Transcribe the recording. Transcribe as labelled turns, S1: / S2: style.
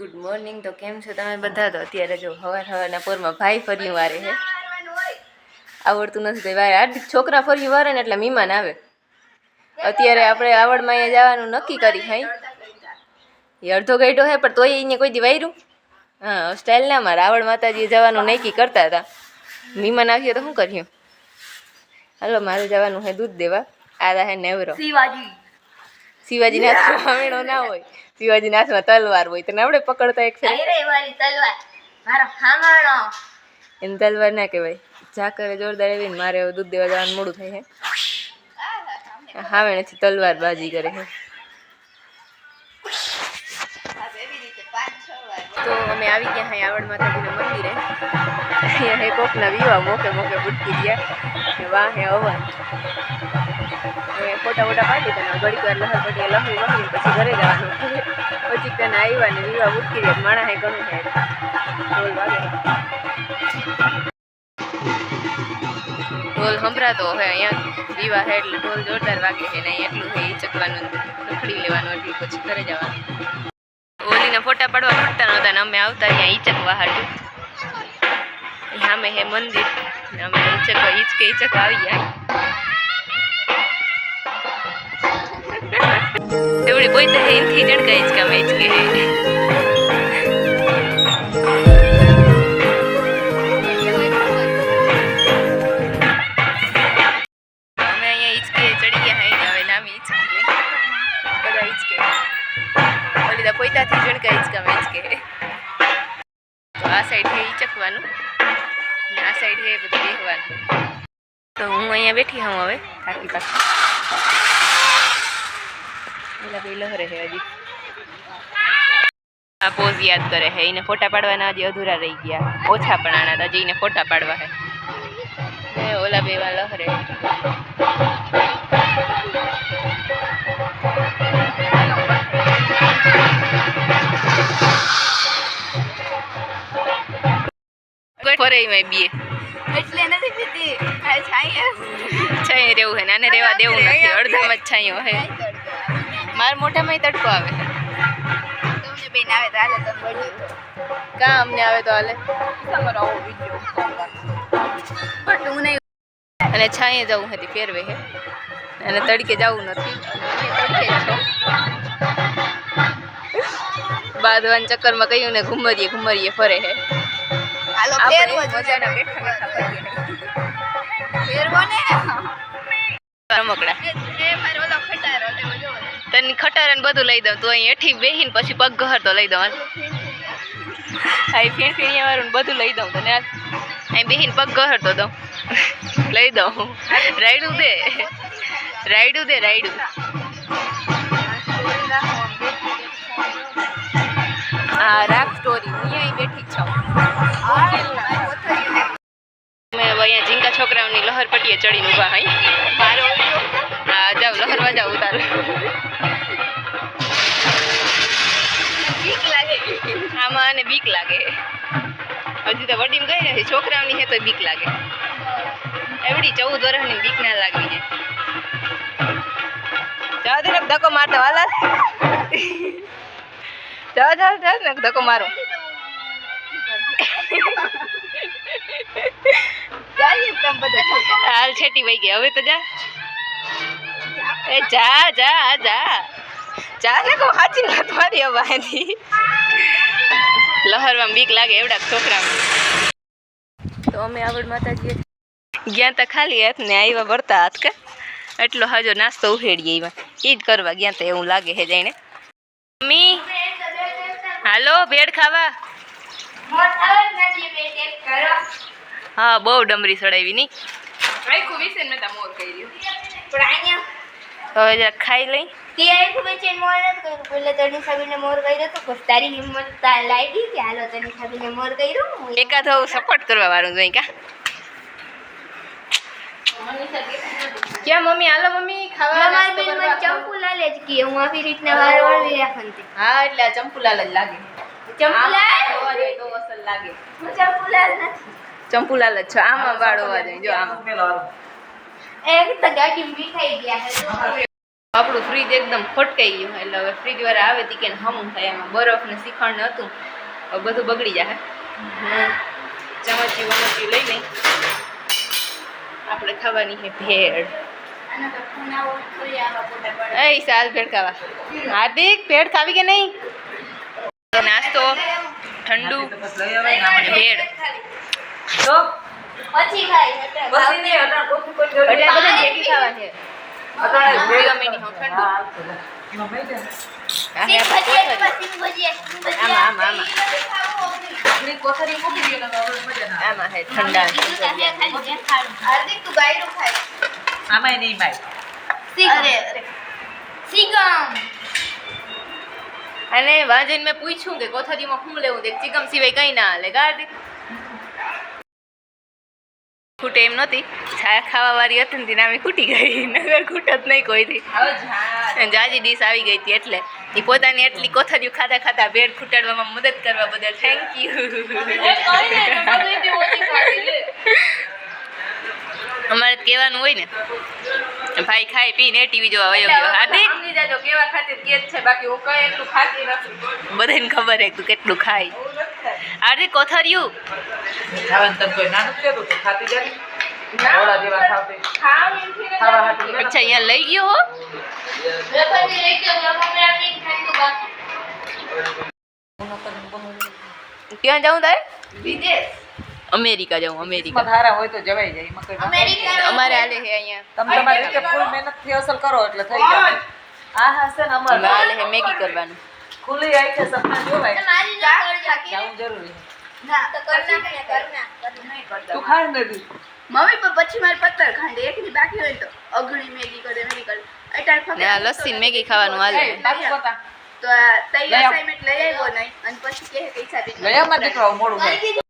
S1: Good morning. તો કેમ છો તમે બધા? તો અત્યારે જો હવાર હવારના પોરમાં ભાઈ ફર્યું વારે છે આવડતું નથી તો વારે આ છોકરા ફર્યું વારે ને એટલે મહેમાન આવે. અત્યારે આપણે આવડમાં અહીંયા જવાનું નક્કી કરી ખાઈ એ અડધો ગાઈડો હે, પણ તોય એને કોઈ દી વાયરું. હા સ્ટાઇલ ના મારે. આવડ માતાજીએ જવાનું નક્કી કરતા હતા. મહેમાન આવ્યો તો શું કર્યું? હાલો, મારે જવાનું હે દૂધ દેવા. આ હે નેવરો.
S2: શિવાજી.
S1: શિવાજી હાથમાં હામેણો ના હોય. શિવાજી હાથમાં તલવાર હોય. તો આપણે પકડતા એક
S2: તલવાર. મારો હામાણો.
S1: એને તલવાર ના કહેવાય. ઝાકરે જોરદાર એવી મારે દૂધ દેવા જવાનું મોડું થાય હે. છે હાવેણેથી તલવાર બાજી કરે છે અમે આવી ગયા અહીં આવડ માતાજીના મંદિરે અહીંયા હે કોકના વિવાહ મોકે મોકે બુટકી ગયા ને વાહ હે અવન હવે ફોટા ફોટા પાડી તને ઘડીક વાર લહર પડીએ લહરી વહરી પછી ઘરે જવાનું પછી તને આવ્યા ને વિવાહ બુટકી ગયા માણા હે ગમે છે ઢોલ વાગે ઢોલ સંભળાતો હોય અહીંયા વિવાહ હે એટલે ઢોલ જોરદાર વાગે છે ને અહીં એટલું છે એ ચકવાનું રખડી લેવાનું એટલું પછી ઘરે જવાનું ઓલીના ફોટા પાડવા છૂટતા નહોતા ને અમે આવતા ત્યાં ઈચકવા હાટું. સામે હે મંદિર. ને અમે ઈચકવા ઈચકે ઈચકવા આવી ગયા એવડી કોઈ તો હિંદથી જણકા ઈચકામાં ઈચકે અમે આ સાઈડ એ ચકવાનું. ને આ સાઈડ એ બધું બેહવાનું. તો હું અહીંયા બેઠી હું હવે. કાકી પાસે પેલા બે લહરે છે હજી. આ પોઝ યાદ કરે હે. એને ફોટા પાડવાના હજી અધૂરા રહી ગયા. ઓછા પણ આના હતા હજી એને ફોટા પાડવા હે. ઓલા બે વા લહરે. ફરે એમાં બે
S2: એટલે નથી પીતી.
S1: છાંય. રહેવું હે નાને રહેવા દેવું નથી. અડધામાં જ છાંયો હે. માર મોઢામાં તડકો આવે.
S2: તમને બેન આવે તો હાલે તમે બળી
S1: કા અમને આવે તો હાલે?
S2: તમારો આવો વીડિયો પણ હું નહીં.
S1: અને છાંયે જવું હતી ફેરવે હે. અને તડકે જવું નથી. બાંધવાના ચક્કરમાં કહ્યું ને ઘુમરીએ ઘુમરીએ ફરે હે.
S2: હાલો
S1: મજાના બેઠા બેઠા
S2: ને.
S1: રમકડા તને ખટારા ને બધું લઈ દઉં. તું અહીં એઠી બેહીને પછી પગ ઘર તો લઈ દઉં. અહીં ફીણ ફીણિયા વાળું બધું લઈ દઉં તને. અહીં બેહીને પગ ઘર તો દઉં. લઈ દઉં. રાયડું દે. રાયડું દે રાયડું. આ રાખ સ્ટોરી હું અહીં બેઠી છું. અમે હવે અહીંયા ઝીંકા છોકરાઓની લહર પટીએ ચડીને ઊભા હઈ.
S2: મારો
S1: હા જાવ લહરવા જાવ ઉતાર.
S2: બીક લાગે.
S1: આમાં આને બીક લાગે. હજી તો વડીમ ગઈ નથી છોકરાઓની હે તો બીક લાગે. એવડી ચૌદ વર્ષની બીક ના લાગવી છે જવા દે ધક્કો મારતો હાલા જાઓ જાઓ ને ધક્કો મારો. હાલ છેટી વહી ગયા હવે તો જા. એ જા જા જા. જા ને કહું સાચી વાત મારી અહીંથી લહરમાં બીક લાગે એવડા છોકરા તો અમે આવડ માતાજીએ ગયા તા ખાલી હાથ ને આવ્યા વળતા હાથ કે. એટલો હાજો નાસ્તો ઉહેડીએ એમાં એ જ કરવા ગયા તા એવું લાગે હે જાણે. મમ્મી હાલો ભેડ ખાવા. હા બહુ ડમરી સડાવી નહીં હવે જરા ખાઈ લઈ.
S2: તે આખું બેચેન મોર નથી કર્યું. પેલા તની સાબીને મોર કર્યો તો પછી તારી હિંમત લાગી કે હાલો તની સાબીને મોર કર્યું.
S1: એકાદ સપોર્ટ કરવા વાળું જોઈ કા. ક્યાં મમ્મી? હાલો મમ્મી ખાવા
S2: મારી બેન મને જ કે હું આવી રીતના વાર વળવી રાખતી
S1: હા એટલે ચંપુલાલ જ લાગે.
S2: ચંપુલાલ
S1: આમાં હોવા જોઈએ તો અસલ લાગે.
S2: હું ચંપુલાલ નથી.
S1: ચંપુલાલ જ છો. આમાં વાળ હોવા જોઈએ જો આમાં.
S2: એક તો ગાડી મીઠાઈ ગયા હે
S1: આપણું ફ્રીજ એકદમ ફટકાઈ ગયું એટલે હવે ફ્રીજ વાળા આવે તી કે હમું થાય એમાં. બરફ ને શ્રીખંડ ને હતું. હવે બધું બગડી જાય. હું. ચમચી વમચી લઈ લઈ. આપણે ખાવાની છે ભેળ.
S2: આનો તો ફોન આવો થોડી આવા ફોટા પડે.
S1: એ સાલ ભેળ ખાવા. હાર્દિક ભેળ ખાવી કે નહીં? નાસ્તો. ઠંડુ અને ભેળ.
S2: પછી ખાઈ એટલે
S1: એટલે બધા ભેગી ખાવા છે. ભેગા મેની હું ઠંડુ. આ હે
S2: સિંગ
S1: આપણે
S2: ભજીયા
S1: કોથળી.
S2: એમાં, સિંગ ભજીયા, સિંગ ભજીયા.
S1: આમાં, આમાં, આમાં. હે ઠંડા અને વાંજન મેં પૂછ્યું કે કોથળીમાં શું લેવું તે ચિકમ સિવાય કઈ ના હાલે. ગાડી ખૂટે એમ નહોતી. છાયા ખાવા વાળી હતી ને અમે ખૂટી ગઈ. નગર ખૂટત નહીં કોઈથી જાજી ડીશ આવી ગઈ હતી એટલે. એ પોતાની એટલી કોથળીઓ ખાતા ખાતા ભેડ ખૂટાડવામાં મદદ કરવા બદલ થેન્ક યુ અમારે કહેવાનું હોય ને. ભાઈ ખાઈ પીને ટીવી જોવા વયો ગયો. હાર્દિક બધાને ખબર હે તું કેટલું ખાય. હાર્દિક કોથર્યું.
S3: ખાવાનું કોઈ નાનું તો ખાતી જાય.
S1: અચ્છા અહીંયા લઈ ગયો હો. ક્યાં જાઉં તારે?
S2: વિદેશ.
S1: અમેરિકા જાઉં
S3: કિસ્મત
S1: અમેરિકા.
S3: હારા હોય તો જવાઈ જાય એમાં કોઈ વાંધો નહીં.
S2: અમેરિકા
S1: અમારે હાલે છે અહીંયા.
S3: તમે તમારી રીતે ફૂલ મહેનતથી અસલ કરો એટલે થઈ જાય. હા હા છે ને
S1: અમારે.
S3: અમારે
S1: હાલે છે મેગી કરવાનું.
S3: ખુલ્લી આઈ છે સપના જોવાય
S2: મારી ના કરજા કે
S3: જવું જરૂરી.
S2: ના તો કર ના કે કર ના કર નહીં કરતા.
S3: તું ખાય નથી
S4: મમ્મી પણ પછી મારે પત્તર ખાંડે. એકની બાકી હોય ને તો અગણી મેગી કરે મેગી કરે. અટાણ ફક્ત
S1: ને આ લસ્સી ને મેગી ખાવાનું હાલે.
S3: એ, બાકી પોતા.
S4: તો આ તઈ
S3: લઈ આવ.
S4: અસાઇનમેન્ટ લઈ આવ્યો નહીં અને પછી કહે કે હિસાબી
S3: લઈ આવ મારા દીકરાઓ મોડું થાય.